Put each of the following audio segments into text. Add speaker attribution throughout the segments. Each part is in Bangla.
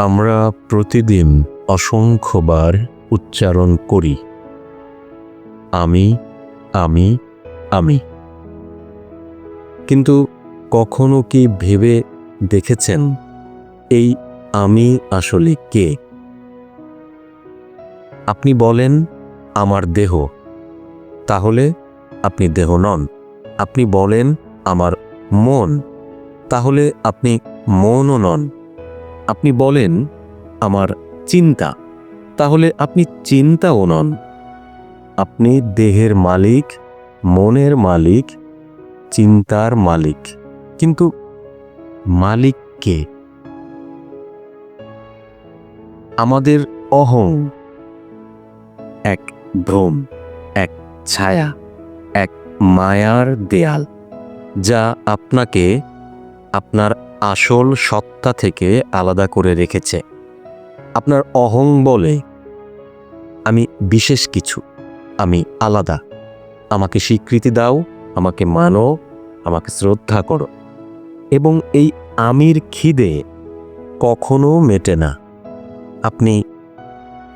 Speaker 1: আমরা প্রতিদিন অসংখ্যবার উচ্চারণ করি। আমি আমি আমি। কিন্তু কখনো কি ভেবে দেখেছেন এই আমি আসলে কে? আপনি বলেন, আমার দেহ। তাহলে আপনি দেহ নন। আপনি বলেন, আমার মন। তাহলে আপনি মনও নন। আপনি বলেন, আমার চিন্তা। তাহলে আপনি চিন্তাও নন। আপনি দেহের মালিক, মনের মালিক, চিন্তার মালিক। কিন্তু মালিক কে? আমাদের অহং। এক ভ্রম, এক ছায়া, এক মায়ার দেয়াল, যা আপনাকে আপনার আসল সত্তা থেকে আলাদা করে রেখেছে। আপনার অহং বলে, আমি বিশেষ কিছু, আমি আলাদা। আমাকে স্বীকৃতি দাও, আমাকে মানো, আমাকে শ্রদ্ধা করো। এবং এই আমির খিদে কখনো মেটে না। আপনি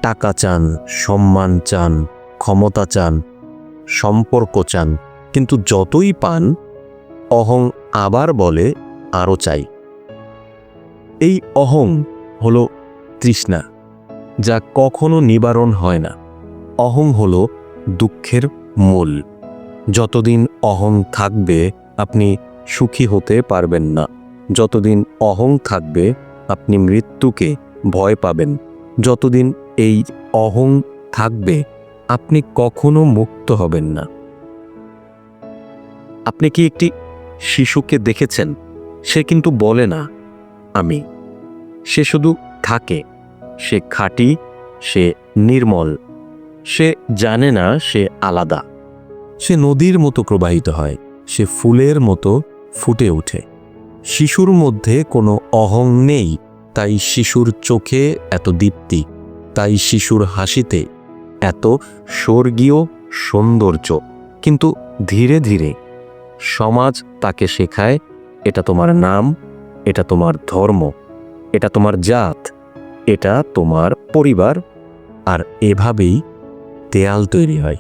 Speaker 1: টাকা চান, সম্মান চান, ক্ষমতা চান, সম্পর্ক চান, কিন্তু যতই পান, অহং আবার বলে আরও চাই। এই অহং হল তৃষ্ণা, যা কখনো নিবারণ হয় না। অহং হল দুঃখের মূল। যতদিন অহং থাকবে, আপনি সুখী হতে পারবেন না। যতদিন অহং থাকবে, আপনি মৃত্যুকে ভয় পাবেন। যতদিন এই অহং থাকবে, আপনি কখনো মুক্ত হবেন না। আপনি কি একটি শিশুকে দেখেছেন? সে কিন্তু বলে না আমি। সে শুধু থাকে, সে খাঁটি, সে নির্মল, সে জানে না সে আলাদা। সে নদীর মতো প্রবাহিত হয়, সে ফুলের মতো ফুটে ওঠে। শিশুর মধ্যে কোনো অহং নেই, তাই শিশুর চোখে এত দীপ্তি, তাই শিশুর হাসিতে এত স্বর্গীয় সৌন্দর্য। কিন্তু ধীরে ধীরে সমাজ তাকে শেখায়, এটা তোমার নাম এটা তোমার ধর্ম, এটা তোমার জাত, এটা তোমার পরিবার, আর এভাবেই দেয়াল তৈরি হয়।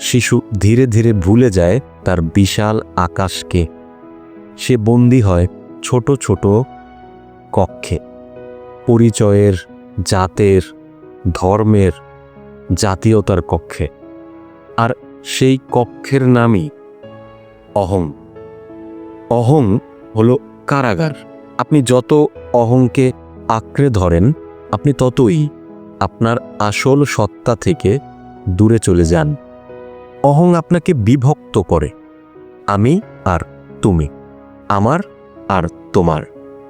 Speaker 1: শিশু ধীরে ধীরে ভুলে যায় তার বিশাল আকাশকে। সে বন্দী হয় ছোট ছোট কক্ষে। পরিচয়ের, জাতের, ধর্মের, জাতীয়তার কক্ষে। আর সেই কক্ষের নামই অহং। অহং হলো কারাগার। আপনি যত অহংকে আঁকড়ে ধরেন, আপনি ততই আপনার আসল সত্তা থেকে দূরে চলে যান। অহং আপনাকে বিভক্ত করে, আমি আর তুমি, আমার আর তোমার।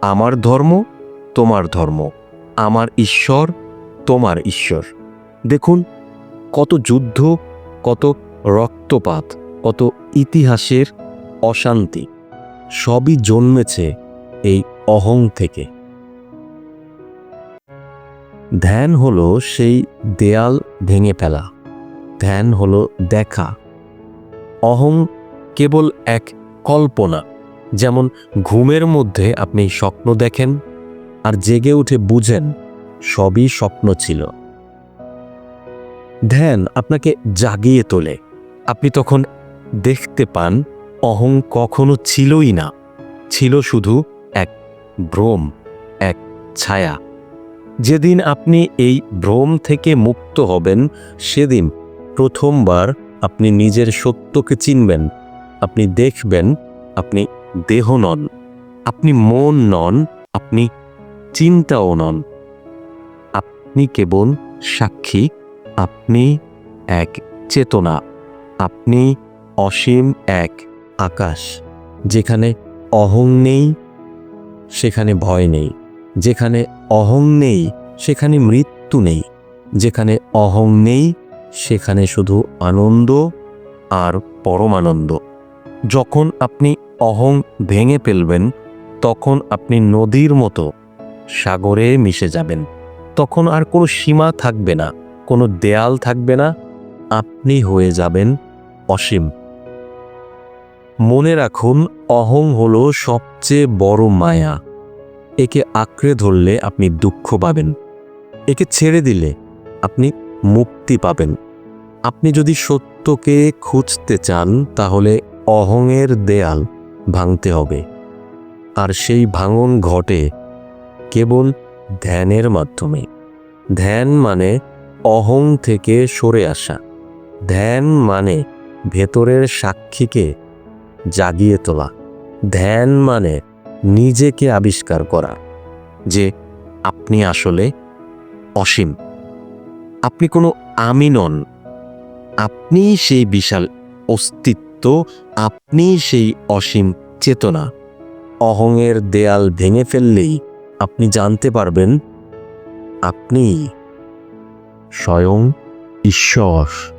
Speaker 1: আমার ধর্ম, তোমার ধর্ম, আমার ঈশ্বর, তোমার ঈশ্বর। দেখুন, কত যুদ্ধ, কত রক্তপাত, কত ইতিহাসের অশান্তি, সবই জন্মেছে এই অহং থেকে। ধ্যান হলো সেই দেয়াল ভেঙে ফেলা। ধ্যান হলো দেখা। অহং কেবল এক কল্পনা, যেমন ঘুমের মধ্যে আপনি স্বপ্ন দেখেন আর জেগে উঠে বুঝেন সবই স্বপ্ন ছিল। ধ্যান আপনাকে জাগিয়ে তোলে। আপনি তখন দেখতে পান অহং কখনো ছিলই না। ছিল শুধু ভ্রম এক ছায়া। যেদিন আপনি এই ভ্রম থেকে মুক্ত হবেন, সেদিন প্রথমবার আপনি নিজের সত্যকে চিনবেন। আপনি দেখবেন আপনি দেহ নন, আপনি মন নন, আপনি চিন্তাও নন। আপনি কেবল সাক্ষী, আপনি এক চেতনা, আপনি অসীম এক আকাশ, যেখানে অহং নেই সেখানে ভয় নেই। যেখানে অহং নেই, সেখানে মৃত্যু নেই। যেখানে অহং নেই, সেখানে শুধু আনন্দ আর পরমানন্দ। যখন আপনি অহং ভেঙে ফেলবেন, তখন আপনি নদীর মতো সাগরে মিশে যাবেন। তখন আর কোনো সীমা থাকবে না, কোনো দেয়াল থাকবে না। আপনি হয়ে যাবেন অসীম। মনে রাখুন, অহং হলো সবচেয়ে বড় মায়া। একে আঁকড়ে ধরলে আপনি দুঃখ পাবেন। একে ছেড়ে দিলে আপনি মুক্তি পাবেন। আপনি যদি সত্যকে খুঁজতে চান, তাহলে অহংয়ের দেয়াল ভাঙতে হবে। আর সেই ভাঙন ঘটে কেবল ধ্যানের মাধ্যমে। ধ্যান মানে অহং থেকে সরে আসা। ধ্যান মানে ভেতরের সাক্ষীকে জাগিয়ে তোলা। ধ্যান মানে নিজেকে আবিষ্কার করা, যে আপনি আসলে অসীম। আপনি কোনো আমি নন। আপনি সেই বিশাল অস্তিত্ব, আপনি সেই অসীম চেতনা। অহংয়ের দেয়াল ভেঙে ফেললেই আপনি জানতে পারবেন আপনি স্বয়ং ঈশ্বর।